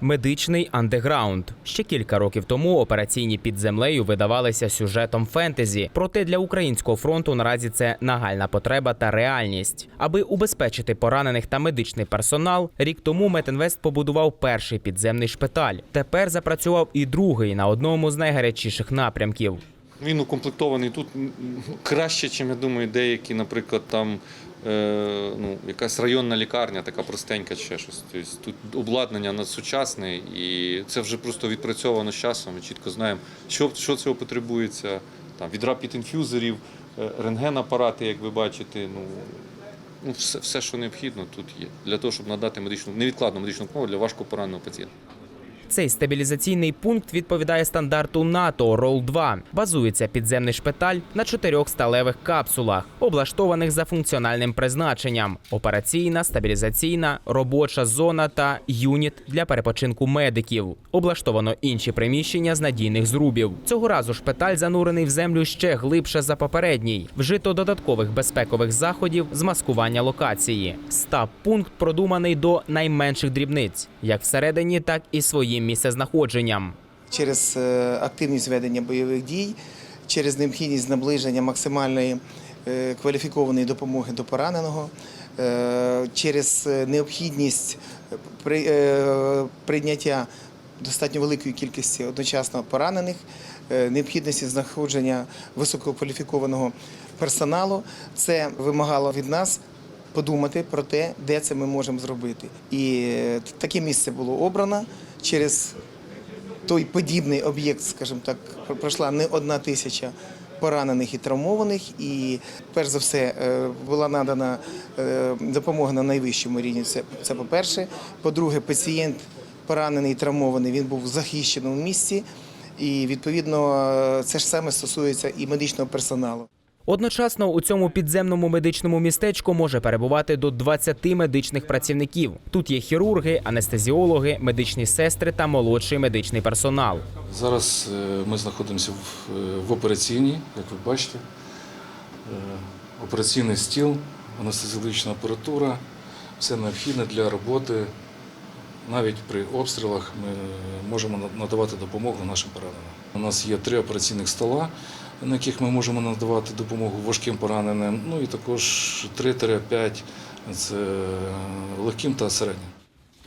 Медичний андеграунд. Ще кілька років тому операційні під землею видавалися сюжетом фентезі. Проте для українського фронту наразі це нагальна потреба та реальність. Аби убезпечити поранених та медичний персонал, рік тому Метинвест побудував перший підземний шпиталь. Tепер запрацював і другий на одному з найгарячіших напрямків. Він укомплектований тут краще, ніж я думаю, деякі, наприклад, там ну, якась районна лікарня, така простенька, ще щось. Тобто тут обладнання надсучасне, і це вже просто відпрацьовано з часом. Ми чітко знаємо, що, що цього потребується. Там, від рапід-інфюзерів, е, рентген-апарати, як ви бачите. Ну, ну, все, все, що необхідно, тут є. Для того, щоб надати медичну, невідкладну медичну допомогу для важко пораненого пацієнта. Цей стабілізаційний пункт відповідає стандарту НАТО РОЛ-2. Базується підземний шпиталь на чотирьох сталевих капсулах, облаштованих за функціональним призначенням: операційна, стабілізаційна, робоча зона та юніт для перепочинку медиків. Облаштовано інші приміщення з надійних зрубів. Цього разу шпиталь занурений в землю ще глибше за попередній. Вжито додаткових безпекових заходів з маскування локації. Стаб пункт продуманий до найменших дрібниць, як всередині, так і своїм місцезнаходженням. через е, активність ведення бойових дій, через необхідність наближення максимальної е, кваліфікованої допомоги до пораненого, е, через необхідність прийняття достатньо великої кількості одночасно поранених, необхідності знаходження висококваліфікованого персоналу. Це вимагало від нас подумати про те, де це ми можемо зробити. І е, таке місце було обрано через той подібний об'єкт, скажімо так, пройшла не одна тисяча поранених і травмованих. І перш за все е, була надана е, допомога на найвищому рівні. Це, це по-перше. По-друге, пацієнт поранений і травмований, він був в захищеному місці. І відповідно це ж саме стосується і медичного персоналу. Одночасно у цьому підземному медичному містечку може перебувати до 20 медичних працівників. Тут є хірурги, анестезіологи, медичні сестри та молодший медичний персонал. Зараз е, ми знаходимося в, е, операційній, як ви бачите. Е, Операційний стіл, анестезіологічна апаратура, все необхідне для роботи. Навіть при обстрілах ми можемо надавати допомогу нашим пораненим. У нас є три операційних стола, на яких ми можемо надавати допомогу важким пораненим. Ну і також 3-5 це легким та середнім.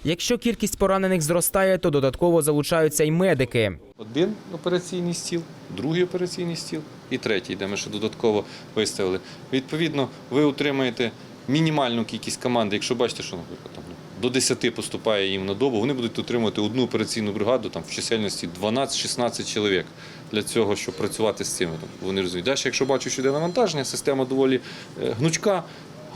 Якщо кількість поранених зростає, то додатково залучаються й медики. Один операційний стіл, другий операційний стіл і третій, де ми ще додатково виставили. Відповідно, ви отримаєте мінімальну кількість команди. Якщо бачите, що, наприклад, там, до 10 поступає їм на добу, вони будуть отримувати одну операційну бригаду там, в чисельності 12-16 чоловік для цього, щоб працювати з цими. Там, вони розуміють. Далі, якщо бачу, що йде навантаження, система доволі е, гнучка.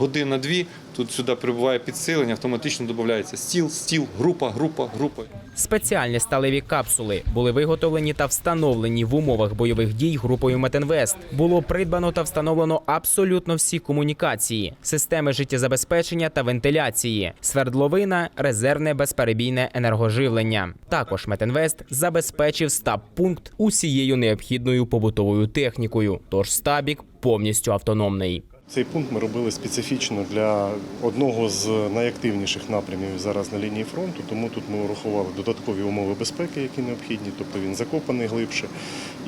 Година-дві, тут сюди прибуває підсилення, автоматично додається стіл, стіл, група, група, група. Спеціальні сталеві капсули були виготовлені та встановлені в умовах бойових дій групою Метинвест. Було придбано та встановлено абсолютно всі комунікації, системи життєзабезпечення та вентиляції, свердловина, резервне безперебійне енергоживлення. Також Метинвест забезпечив стаб-пункт усією необхідною побутовою технікою. Тож стабік повністю автономний. Цей пункт ми робили специфічно для одного з найактивніших напрямів зараз на лінії фронту, тому тут ми урахували додаткові умови безпеки, які необхідні, тобто він закопаний глибше.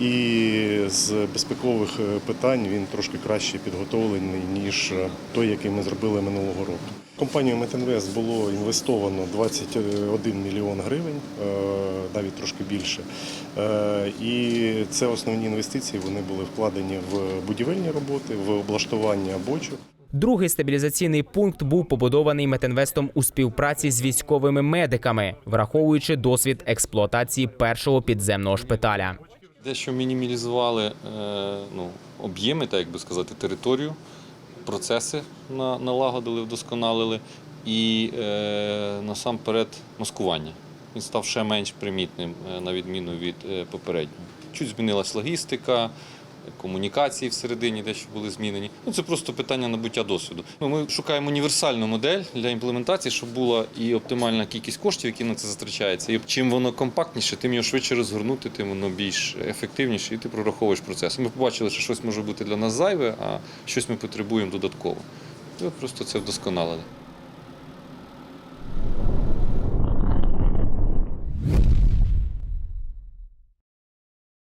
І з безпекових е, питань він трошки краще підготовлений, ніж е, той, який ми зробили минулого року. Компанію Метинвест було інвестовано 21 мільйон гривень, е, навіть трошки більше. Е, І це основні інвестиції. Вони були вкладені в будівельні роботи, в облаштування бочок. Другий стабілізаційний пункт був побудований Метинвестом у співпраці з військовими медиками, враховуючи досвід експлуатації першого підземного шпиталя. Дещо мінімалізували е, ну, об'єми, так як би сказати, територію, процеси налагодили, вдосконалили і е, насамперед маскування. Він став ще менш примітним, е, на відміну від е, попереднього. Чуть змінилась логістика, комунікації всередині дещо були змінені. Ну, це просто питання набуття досвіду. Ну, ми шукаємо універсальну модель для імплементації, щоб була і оптимальна кількість коштів, які на це затрачаються. І чим воно компактніше, тим його швидше розгорнути, тим воно більш ефективніше, і ти прораховуєш процес. Ми побачили, що щось може бути для нас зайве, а щось ми потребуємо додатково. Ми просто це вдосконалили.